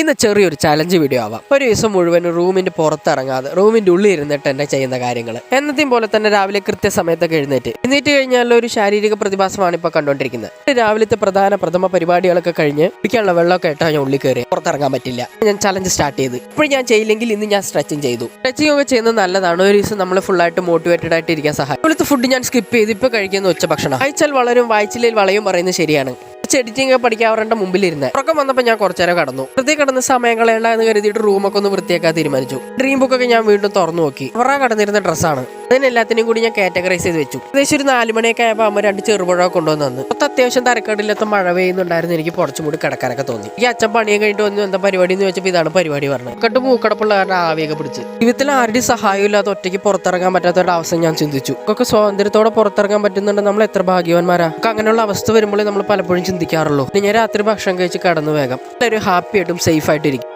ഇന്ന് ചെറിയൊരു challenge video ആവാം. ഒരു ദിവസം മുഴുവൻ റൂമിന്റെ പുറത്തിറങ്ങാതെ റൂമിന്റെ ഉള്ളിൽ ഇരുന്നിട്ട് എന്നെ ചെയ്യുന്ന കാര്യങ്ങൾ എന്നത്തെയും പോലെ തന്നെ രാവിലെ കൃത്യസമയത്തൊക്കെ എഴുന്നേറ്റ്. എഴുന്നേറ്റ് കഴിഞ്ഞാൽ ഒരു ശാരീരിക പ്രതിഭാസമാണ് ഇപ്പൊ കണ്ടുകൊണ്ടിരിക്കുന്നത് രാവിലത്തെ പ്രധാന പ്രഥമ പരിപാടികളൊക്കെ കഴിഞ്ഞ് കുടിക്കാനുള്ള വെള്ളമൊക്കെ ഇട്ടാൽ ഞാൻ ഉള്ളിൽ കയറി. പുറത്തിറങ്ങാൻ പറ്റില്ല. ഞാൻ ചലഞ്ച് സ്റ്റാർട്ട് ചെയ്തു. ഇപ്പോൾ ഞാൻ ചെയ്യില്ലെങ്കിൽ ഇന്ന് ഞാൻ സ്ട്രെച്ചിങ് ചെയ്തു. സ്ട്രെച്ചിങ് ഒക്കെ ചെയ്യുന്നത് നല്ലതാണ്. ഒരു ദിവസം നമ്മൾ ഫുൾ ആയിട്ട് മോട്ടിവേറ്റഡ് ആയിട്ട് ഇരിക്കാൻ സഹായിക്കും. ഇവിടുത്തെ ഫുഡ് ഞാൻ സ്കിപ്പ് ചെയ്ത് ഇപ്പൊ കഴിക്കുന്ന ഉച്ച ഭക്ഷണം വായിച്ചാൽ വളരും വായിച്ചില്ലെങ്കിൽ വളയും പറയുന്നത് ശരിയാണ്. എഡിറ്റിംഗ് ഒക്കെ പഠിക്കാവരുടെ മുമ്പിലിരുന്ന്. ഉറക്കം വന്നപ്പോൾ ഞാൻ കുറച്ചു നേരം കടന്നു. വെറുതെ കിടന്ന സമയം കളയണ്ട എന്ന് കരുതിയിട്ട് റൂമൊക്കെ ഒന്ന് വൃത്തിയാക്കാൻ തീരുമാനിച്ചു. ഡ്രീം ബുക്കൊക്കെ ഞാൻ വീണ്ടും തുറന്നു നോക്കി. അവറാ കടന്നിരുന്ന ഡ്രസ്സാണ് അതിന് എല്ലാത്തിനും കൂടി ഞാൻ കാറ്റഗറൈസ് ചെയ്ത് വെച്ചു. ഏകദേശം ഒരു നാല് മണിയൊക്കെ ആയപ്പോൾ അമ്മ രണ്ട് ചെറുപുഴ കൊണ്ടുവന്ന് തന്നു മൊത്തം അത്യാവശ്യം തരക്കേടില്ലാത്ത മഴ പെയ്യുന്നുണ്ടായിരുന്നു. എനിക്ക് കുറച്ചും കൂടി കിടക്കാനൊക്കെ തോന്നി. ഈ അച്ഛൻ പണിയും കഴിഞ്ഞിട്ട് വന്നു. എന്താ പരിപാടി എന്ന് വെച്ചപ്പോൾ ഇതാണ് പരിപാടി പറഞ്ഞത്. കണ്ട് മൂക്കടപ്പുള്ള കാരണം ആവിയൊക്കെ പിടിച്ച്. ജീവിതത്തിൽ ആരുടെയും സഹായം ഇല്ലാതെ ഒറ്റയ്ക്ക് പുറത്തിറങ്ങാൻ പറ്റാത്ത ഒരു അവസ്ഥ ഞാൻ ചിന്തിച്ചു. ഒക്കെ സ്വാതന്ത്ര്യത്തോടെ പുറത്തിറങ്ങാൻ പറ്റുന്നുണ്ട് നമ്മൾ എത്ര ഭാഗ്യവാന്മാരാ? അങ്ങനെയുള്ള അവസ്ഥ വരുമ്പോൾ നമ്മൾ പലപ്പോഴും ചിന്തിക്കാറുള്ളൂ. ഞാൻ രാത്രി ഭക്ഷണം കഴിച്ച് കടന്നു വേഗം. ഒരു ഹാപ്പി ആയിട്ടും സേഫ് ആയിട്ടിരിക്കും.